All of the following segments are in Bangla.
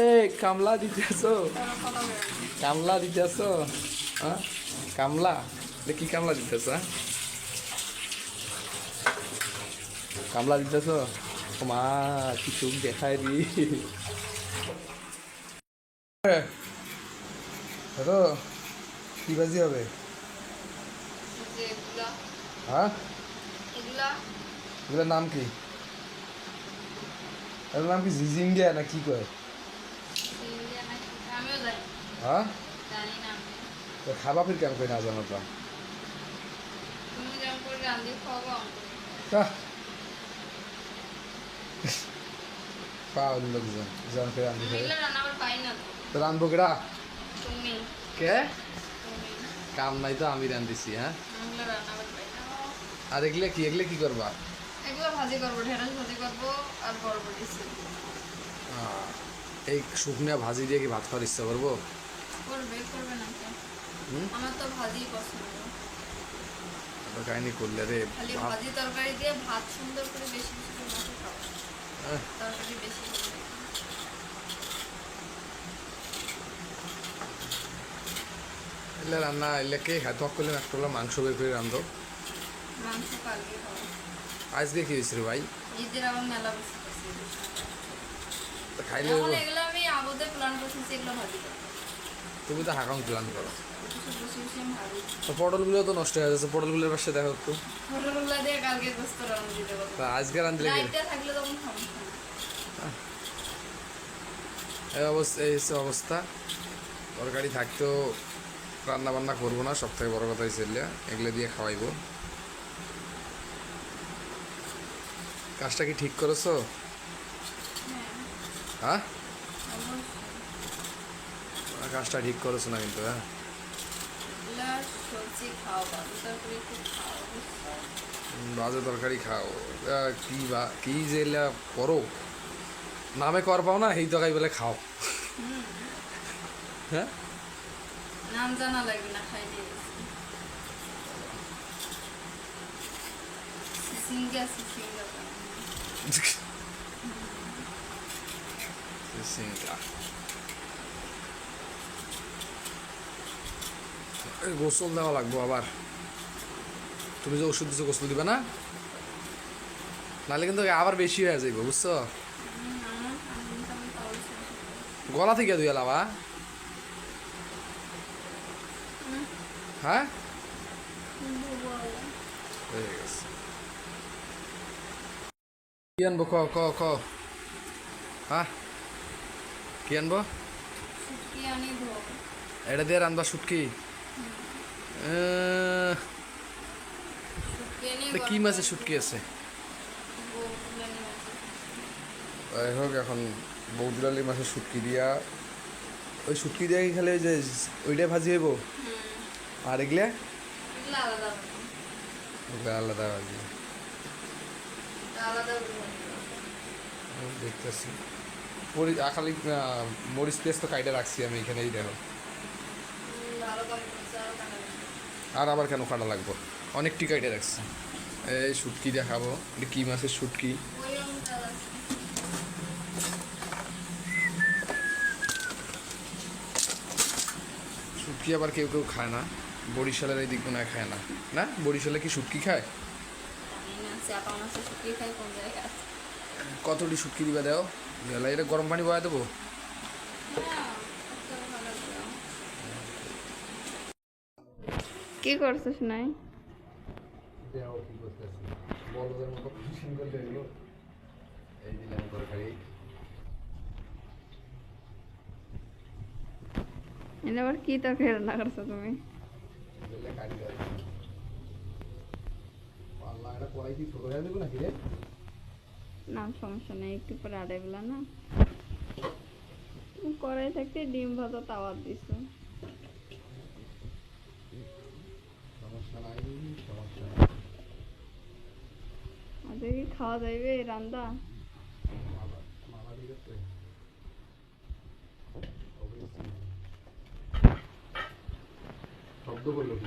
এই কামলা দিতেছ? কামলা দিতেছ? হ্যাঁ? কামলা? কি কামলা দিতেছ হ্যাঁ? কামলা দিতেছ? মা কি চোখ দেখায় দি হ্যালো কি বাজি হবে? হ্যাঁ? এগুলা। এগুলোর নাম কি? এগুলোর নাম কি জিজিঙ্গিয়া না কি কয়? হ্যাঁ? তো খাবা ফির কেন কই না জানো তো। পাওয়ার লোকজন জন করে তো। কেডা? কে? কাম নাই তো আমি রান্ধিছি হ্যাঁ? আর এগুলো কি এগুলো কি করবা? এগুলো ভাজি করব ঢেঁড়স ভাজি করব আর বরবটি এই শুকনা ভাজি দিয়ে কি ভাত খাওয়ার ইচ্ছা করব? করবে করবে না কে? হুম? আমার তো ভাজি পছন্দ। এত করলে রে ভাজি তরকারি দিয়ে ভাত সুন্দর করে বেশি বেশি করে মাখে খাও। তরকারি বেশি করে রান্না এগুলো কে খায়? করলে একটা মাংস বের করে রান্ধো। মাংস কালকে আজকে কি হয়েছে রে ভাই? ঈদের আবার মেলা তো খাইলে এগুলো আমি আগতে প্ল্যান করতেছি এগুলো ভাজি করব তুমি তো হাকাম প্ল্যান করো। তো পটলগুলো তো নষ্ট হয়ে যাচ্ছে পটলগুলোর পাশে দেখো একটু। ছোটগুলা দিয়ে কালকে গোস্ত রান্না দিতে পারব তা আজকে কি? লাইটটা থাকলে তখন এই অবস্থা এই হচ্ছে অবস্থা। তরকারি থাকতেও রান্না বান্না করব না সব থেকে বড় কথা হয়েছে এগুলো। এগুলো দিয়ে খাওয়াইবো। কাজটা কি ঠিক করেছ? হ্যাঁ। হ্যাঁ? কাজটা ঠিক করেছ না কিন্তু হ্যাঁ? বাজে তরকারি খাও কি বা কি যে করো? নামে কর পাও না এই তরকারি বলে খাও। হ্যাঁ? নাম জানা লাগবে না খাই দিয়ে সিঙ্গা সিঙ্গা সিংটা এই গোসল দেওয়া লাগবো আবার তুমি যে ওষুধ দিছো গোসল দিবে না নাহলে কিন্তু আবার বেশি হয়ে যাইব বুঝছ গলা থেকে দুই এলাবা হ্যাঁ হয়ে গেছে কি আনব? ক ক ক হ্যাঁ? কি আনব? এটা দিয়ে রান্না শুটকি কি মাছের শুটকি আছে? যাই হোক এখন বৌদিলালি মাছের শুটকি দিয়া ওই শুটকি দিয়া কি খালি ওই যে ওইটাই ভাজি হইব? আর এগুলা আলাদা ভাজি। দেখতেছি। মরিচ খালি মরিচ পেঁয়াজ তো কাইটে রাখছি আমি এখানেই দেখো আরও আবার কেন কাটা লাগবো? অনেকটি কাইটে রাখছি। এই শুটকি দিয়ে খাব এটা কি মাছের শুটকি? শুটকি আবার কেউ কেউ খায় না। বরিশালের এই দিক খায় না। না? বরিশালে কি শুটকি খায়? চাপা মাছের শুটকি খাই কোন জায়গায়? কতটি শুটকি দিবা দাও? বেলা এটা গরম পানি বয়া দেবো? কি করছিস নাই? এটা আবার কি তরকারি রান্না করছ তুমি দিলে কাটি দেয় আল্লাহ এটা কড়াই কি ছোট হয়ে দেবো নাকি রে না সমস্যা নেই একটু পরে আড়াই বেলা না? কড়াই থাকতে ডিম ভাজা তাওয়ার দিছো। সমস্যা নাই সমস্যা নাই। আজকে কি খাওয়া যাইবে রান্দা? শব্দ করল কি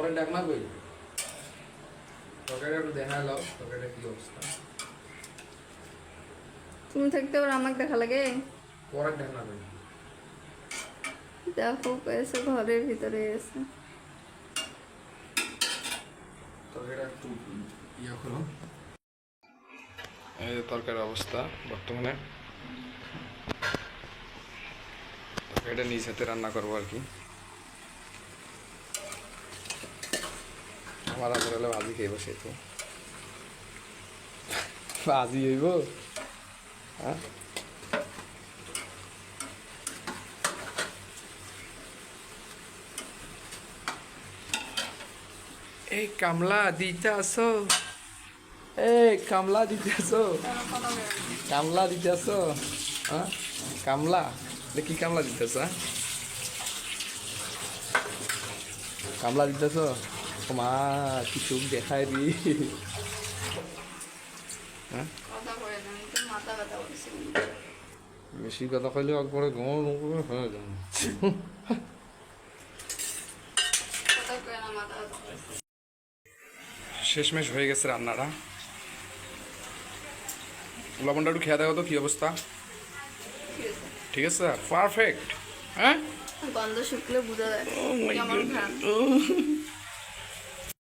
পরে ডাকনা কই তরকারিটা একটু দেখা এলো তরকারিটা কি অবস্থা তুমি থাকতে আবার আমাকে দেখা লাগে পরে ডাকনা কই দেখো এসে ঘরের ভিতরে এসে তরকারিটা একটু ইয়ে করো এই যে তরকারির অবস্থা বর্তমানে তরকারিটা নিজ হাতে রান্না করব আর কি আমার হাতে হলে ভাজি খাইব সে তো ভাজি হইব? হ্যাঁ? এই কামলা দিতে আসো। এই কামলা দিতে আসো। কামলা দিতে আসো। হ্যাঁ? কামলা? কি কামলা দিতেছ হ্যাঁ? কামলা দিতেছ মা কি চোখ দেখায় রি? হ্যাঁ? কথা কয়ে না তো মাথা বেশি কথা কইলে একবারে ঘুম হয়ে যাবে। শেষমেশ হয়ে গেছে রান্নাটা। লবণটা একটু খেয়ে দেখো তো কি অবস্থা। ঠিক আছে। ঠিক আছে পারফেক্ট হ্যাঁ? গন্ধ শুকলে বোঝা যায়।